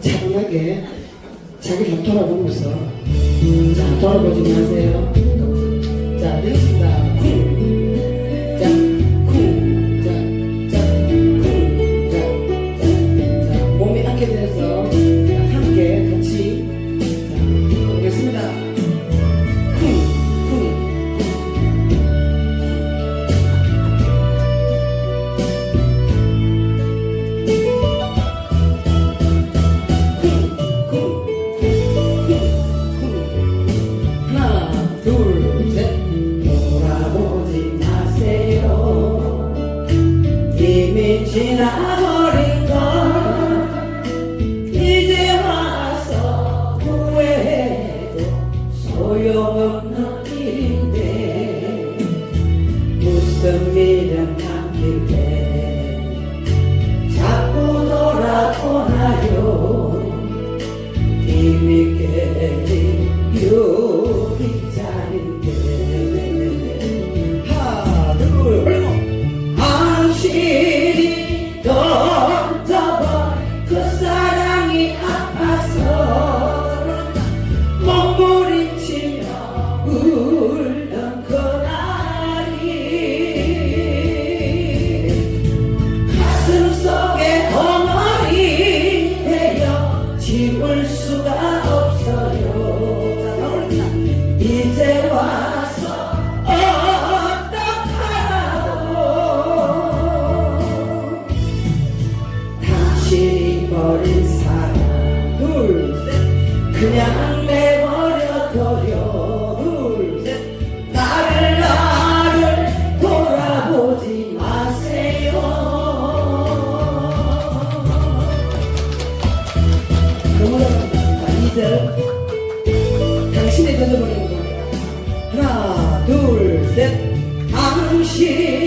차분하게 자기 좀 돌아보면서 자 돌아보지 마세요. 자 네, 됐습니다 também. 버린 사람 둘셋 그냥 내버려 버려 둘셋 나를 나를 돌아보지 마세요 그러면 이제 당신의 던져버리는 겁니다 하나 둘셋 당신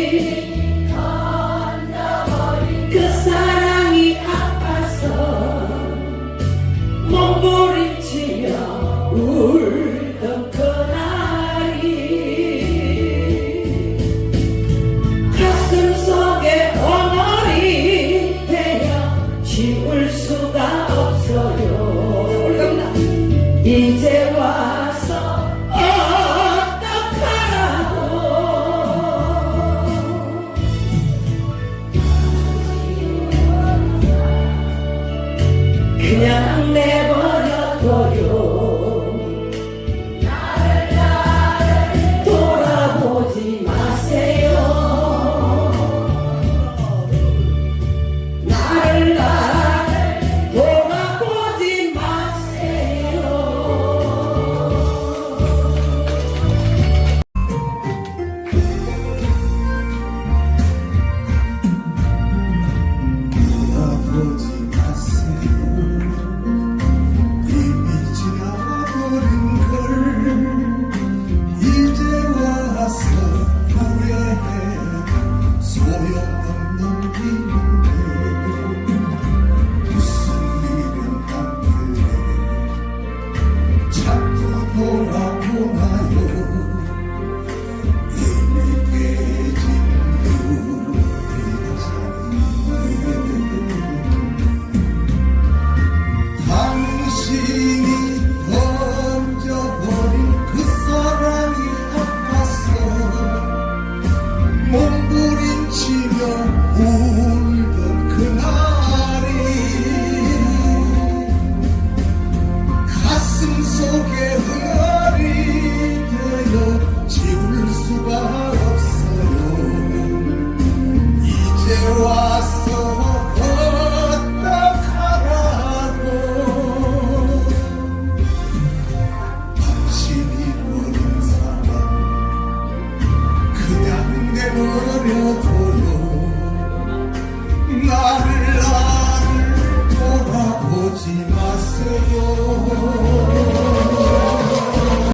속에 흑알이 되어 지울 수가 없어요. 이제 와서 어떡하라고. 당신이 보는 사람 그냥 내버려둬요. 나